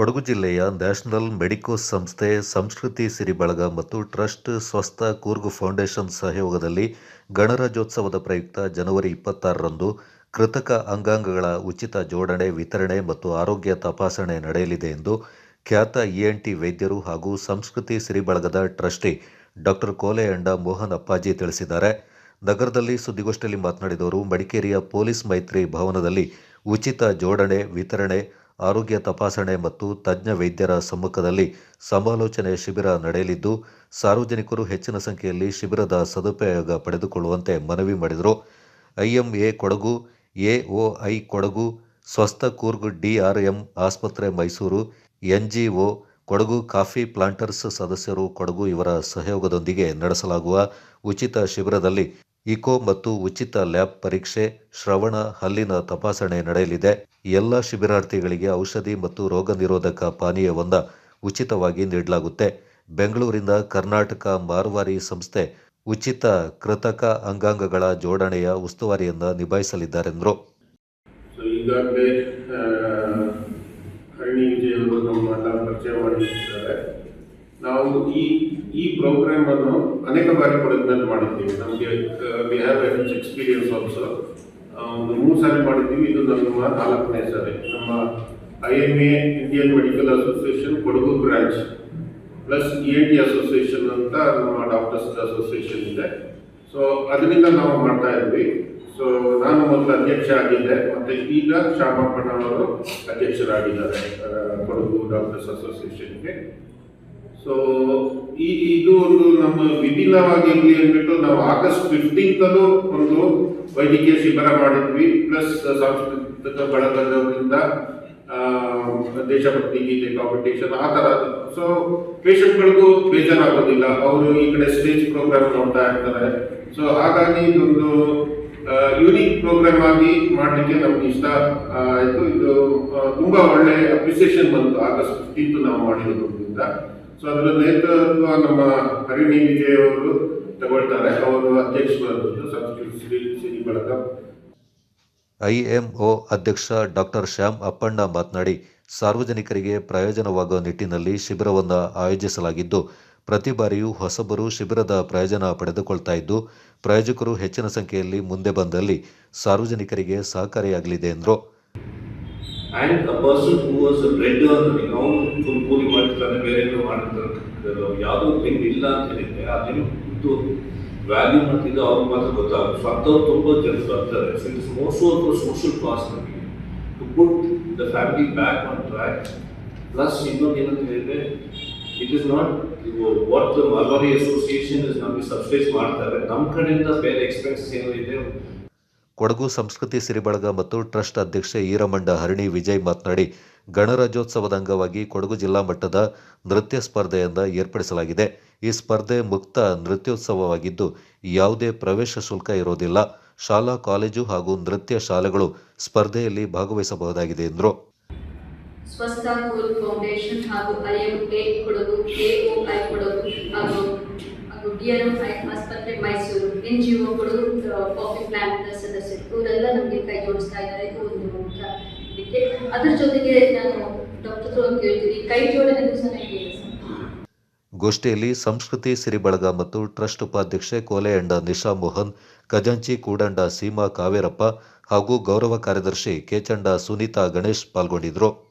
ಕೊಡಗು ಜಿಲ್ಲೆಯ ನ್ಯಾಷನಲ್ ಮೆಡಿಕೋಸ್ ಸಂಸ್ಥೆ ಸಂಸ್ಕೃತಿ ಸಿರಿ ಬಳಗ ಮತ್ತು ಟ್ರಸ್ಟ್ ಸ್ವಸ್ಥ ಕೂರ್ಗು ಫೌಂಡೇಶನ್ ಸಹಯೋಗದಲ್ಲಿ ಗಣರಾಜ್ಯೋತ್ಸವದ ಪ್ರಯುಕ್ತ ಜನವರಿ ಇಪ್ಪತ್ತಾರರಂದು ಕೃತಕ ಅಂಗಾಂಗಗಳ ಉಚಿತ ಜೋಡಣೆ, ವಿತರಣೆ ಮತ್ತು ಆರೋಗ್ಯ ತಪಾಸಣೆ ನಡೆಯಲಿದೆ ಎಂದು ಖ್ಯಾತ ಇಎನ್ಟಿ ವೈದ್ಯರು ಹಾಗೂ ಸಂಸ್ಕೃತಿ ಸಿರಿ ಬಳಗದ ಟ್ರಸ್ಟಿ ಡಾಕ್ಟರ್ ಕೋಲೆಯಂಡ ಮೋಹನ್ ಅಪ್ಪಾಜಿ ತಿಳಿಸಿದ್ದಾರೆ. ನಗರದಲ್ಲಿ ಸುದ್ದಿಗೋಷ್ಠಿಯಲ್ಲಿ ಮಾತನಾಡಿದವರು, ಮಡಿಕೇರಿಯ ಪೊಲೀಸ್ ಮೈತ್ರಿ ಭವನದಲ್ಲಿ ಉಚಿತ ಜೋಡಣೆ, ವಿತರಣೆ ಆರೋಗ್ಯ ತಪಾಸಣೆ ಮತ್ತು ತಜ್ಞ ವೈದ್ಯರ ಸಮ್ಮುಖದಲ್ಲಿ ಸಮಾಲೋಚನೆ ಶಿಬಿರ ನಡೆಯಲಿದ್ದು, ಸಾರ್ವಜನಿಕರು ಹೆಚ್ಚಿನ ಸಂಖ್ಯೆಯಲ್ಲಿ ಶಿಬಿರದ ಸದುಪಯೋಗ ಪಡೆದುಕೊಳ್ಳುವಂತೆ ಮನವಿ ಮಾಡಿದರು. ಐಎಂಎ ಕೊಡಗು, ಎಒಐ ಕೊಡಗು, ಸ್ವಸ್ಥ ಕೂರ್ಗ್ ಡಿಆರ್ಎಂ ಆಸ್ಪತ್ರೆ Mysuru, NGO Kodagu coffee planters ಸದಸ್ಯರು ಕೊಡಗು ಇವರ ಸಹಯೋಗದೊಂದಿಗೆ ನಡೆಸಲಾಗುವ ಉಚಿತ ಶಿಬಿರದಲ್ಲಿ ಇಕೋ ಮತ್ತು ಉಚಿತ ಲ್ಯಾಬ್ ಪರೀಕ್ಷೆ, ಶ್ರವಣ, ಹಲ್ಲಿನ ತಪಾಸಣೆ ನಡೆಯಲಿದೆ. ಎಲ್ಲ ಶಿಬಿರಾರ್ಥಿಗಳಿಗೆ ಔಷಧಿ ಮತ್ತು ರೋಗ ನಿರೋಧಕ ಪಾನೀಯವನ್ನ ಉಚಿತವಾಗಿ ನೀಡಲಾಗುತ್ತೆ. ಬೆಂಗಳೂರಿನ ಕರ್ನಾಟಕ ಮಾರುವಾರಿ ಸಂಸ್ಥೆ ಉಚಿತ ಕೃತಕ ಅಂಗಾಂಗಗಳ ಜೋಡಣೆಯ ಉಸ್ತುವಾರಿಯನ್ನ ನಿಭಾಯಿಸಲಿದ್ದಾರೆಂದರು. ನಾವು ಈ ಈ ಪ್ರೋಗ್ರಾಮ್ ಅನ್ನು ಅನೇಕ ಬಾರಿ ಕೊಡಗಿನಲ್ಲಿ ಮಾಡಿದ್ದೀವಿ. ನಮಗೆ we have each experience also ಒಂದು ಮೂರು ಸಾರಿ ಮಾಡಿದ್ದೀವಿ. ಇದು ನಮ್ಮ ನಾಲ್ಕನೇ ಸಾರಿ. ನಮ್ಮ I M A Indian medical association Kodagu branch plus E N T association ಅಂತ ನಮ್ಮ ಡಾಕ್ಟರ್ಸ್ ಅಸೋಸಿಯೇಷನ್ ಇದೆ. ಸೊ ಅದರಿಂದ ನಾವು ಮಾಡ್ತಾ ಇದ್ವಿ. ಸೊ ನಾನು ಮೊದಲು ಅಧ್ಯಕ್ಷ ಆಗಿದ್ದೆ. ಮತ್ತೆ ಈಗ ಶ್ಯಾಮಪ್ಪಣ್ಣ ಅವರು ಅಧ್ಯಕ್ಷರಾಗಿದ್ದಾರೆ ಕೊಡಗು ಡಾಕ್ಟರ್ಸ್ ಅಸೋಸಿಯೇಷನ್ಗೆ ಸೊ ಈ, ಇದು ಒಂದು ನಮ್ಮ ವಿಭಿನ್ನವಾಗಿ ಇರಲಿ ಅಂದ್ಬಿಟ್ಟು ನಾವು ಆಗಸ್ಟ್ ಫಿಫ್ಟೀನ್ತಲ್ಲೂ ಒಂದು ವೈದ್ಯಕೀಯ ಶಿಬಿರ ಮಾಡಿದ್ವಿ ಪ್ಲಸ್ ಸಾಂಸ್ಕೃತಿಕ ಬಳಗದವರಿಂದ ದೇಶಭಕ್ತಿ ಗೀತೆ ಕಾಂಪಿಟೇಷನ್ ಆ ಥರ. ಸೊ ಪೇಷಂಟ್ಗಳಿಗೂ ಬೇಜಾರಾಗೋದಿಲ್ಲ. ಅವರು ಈ ಕಡೆ ಸ್ಟೇಜ್ ಪ್ರೋಗ್ರಾಮ್ ನೋಡ್ತಾ ಇರ್ತಾರೆ. ಸೊ ಹಾಗಾಗಿ ಇದೊಂದು ಯೂನಿಕ್ ಪ್ರೋಗ್ರಾಮ್ ಆಗಿ ಮಾಡಲಿಕ್ಕೆ ನಮ್ಗೆ ಇಷ್ಟ ಆಯಿತು. ಇದು ತುಂಬ ತುಂಬಾ ಒಳ್ಳೆ ಅಪ್ರಿಸಿಯೇಷನ್ ಬಂತು ಆಗಸ್ಟ್ ಫಿಫ್ಟೀನ್ತ್ ನಾವು ಮಾಡಿರೋದ್ರಿಂದ. ಸೊ ಅದರ ನೇತೃತ್ವ ನಮ್ಮ ಹರಿಣಿ ವಿಜಯ್ ಅವರು ತಗೊಳ್ತಾರೆ. ಅವರು ಅಧ್ಯಕ್ಷರಾದದ್ದು ಸಂಸ್ಕೃತಿ ಶ್ರೀ ಬಳಗ. ಐಎಂಒ ಅಧ್ಯಕ್ಷ ಡಾಕ್ಟರ್ ಶ್ಯಾಮ್ ಅಪ್ಪಣ್ಣ ಮಾತನಾಡಿ, ಸಾರ್ವಜನಿಕರಿಗೆ ಪ್ರಯೋಜನವಾಗುವ ನಿಟ್ಟಿನಲ್ಲಿ ಶಿಬಿರವನ್ನು ಆಯೋಜಿಸಲಾಗಿದ್ದು, ಪ್ರತಿ ಬಾರಿಯೂ ಹೊಸಬರು ಶಿಬಿರದ ಪ್ರಯೋಜನ ಪಡೆದುಕೊಳ್ತಾ ಇದ್ದು, ಪ್ರಾಯೋಜಕರು ಹೆಚ್ಚಿನ ಸಂಖ್ಯೆಯಲ್ಲಿ ಮುಂದೆ ಬಂದಲ್ಲಿ ಸಾರ್ವಜನಿಕರಿಗೆ ಸಹಕಾರಿಯಾಗಲಿದೆ ಎಂದರು. And a person who was red bread ಅವನು ಫುಲ್ ಕೂಲಿ ಮಾಡಿರ್ತಾನೆ ಬೇರೆ ಏನೋ ಮಾಡಿರ್ತಾನೆ ಯಾವುದೋ ಲಿಂಕ್ ಇಲ್ಲ ಅಂತ ಹೇಳಿದ್ರೆ ಆ ಲಿಂಕ್ದು ವ್ಯಾಲ್ಯೂ ಮಾಡ್ತಿದ್ದು ಅವ್ರಿಗೆ ಮಾತ್ರ ಗೊತ್ತಾಗುತ್ತೆ. ಸ್ವಂತವ್ರು ತುಂಬ ಜನ ಬರ್ತಾರೆ. Since most of social cost ನಮಗೆ to put the family back on track plus ಇನ್ನೊಂದು ಏನಂತ ಹೇಳಿದ್ರೆ it is not what Malabari association ನಮಗೆ ಸಬ್ಸಿಡೈಸ್ ಮಾಡ್ತಾರೆ. ನಮ್ಮ ಕಡೆಯಿಂದ ಬೇರೆ ಎಕ್ಸ್ಪೆನ್ಸಸ್ ಏನೋ ಇದೆ ಕೊಡಗು ಸಂಸ್ಕೃತಿ ಸಿರಿಬಳಗ ಮತ್ತು ಟ್ರಸ್ಟ್ ಅಧ್ಯಕ್ಷ ಈರಮಂಡ ಹರಣಿ ವಿಜಯ್ ಮಾತನಾಡಿ, ಗಣರಾಜ್ಯೋತ್ಸವದ ಅಂಗವಾಗಿ ಕೊಡಗು ಜಿಲ್ಲಾ ಮಟ್ಟದ ನೃತ್ಯ ಸ್ಪರ್ಧೆಯನ್ನು ಏರ್ಪಡಿಸಲಾಗಿದೆ. ಈ ಸ್ಪರ್ಧೆ ಮುಕ್ತ ನೃತ್ಯೋತ್ಸವವಾಗಿದ್ದು, ಯಾವುದೇ ಪ್ರವೇಶ ಶುಲ್ಕ ಇರೋದಿಲ್ಲ. ಶಾಲಾ, ಕಾಲೇಜು ಹಾಗೂ ನೃತ್ಯ ಶಾಲೆಗಳು ಸ್ಪರ್ಧೆಯಲ್ಲಿ ಭಾಗವಹಿಸಬಹುದಾಗಿದೆ ಎಂದರು. ಸ್ವಸ್ಥ ಫೌಂಡೇಶನ್ ಹಾಗೂ ಕೊಡಗು ಎಒಐ ಕೊಡಗು ಹಾಗೂ ಆಸ್ಪತ್ರೆ Mysuru N G O Kodagu coffee plant ಸದಸ್ಯರು. ಇವರೆಲ್ಲ ನಮಗೆ ಕೈ ಜೋಡಿಸ್ತಾ ಇದ್ದಾರೆ. ಇದು ಒಂದು ಮುಖ್ಯ ಇದಕ್ಕೆ. ಅದ್ರ ಜೊತೆಗೆ ನಾನು ಡಾಕ್ಟರ್ ಹತ್ರ ಕೇಳ್ತೀನಿ. ಕೈ ಜೋಡಣೆಗೂ ಸಹ ಗೋಷ್ಠಿಯಲ್ಲಿ ಸಂಸ್ಕೃತಿ ಸಿರಿಬಳಗ ಮತ್ತು ಟ್ರಸ್ಟ್ ಉಪಾಧ್ಯಕ್ಷೆ ಕೋಲೆಯಂಡ ನಿಶಾ ಮೋಹನ್, ಖಜಾಂಚಿ ಕೂಡಂಡ ಸೀಮಾ ಕಾವೇರಪ್ಪ ಹಾಗೂ ಗೌರವ ಕಾರ್ಯದರ್ಶಿ ಕೇಚಂಡ ಸುನೀತಾ ಗಣೇಶ್ ಪಾಲ್ಗೊಂಡಿದ್ದರು.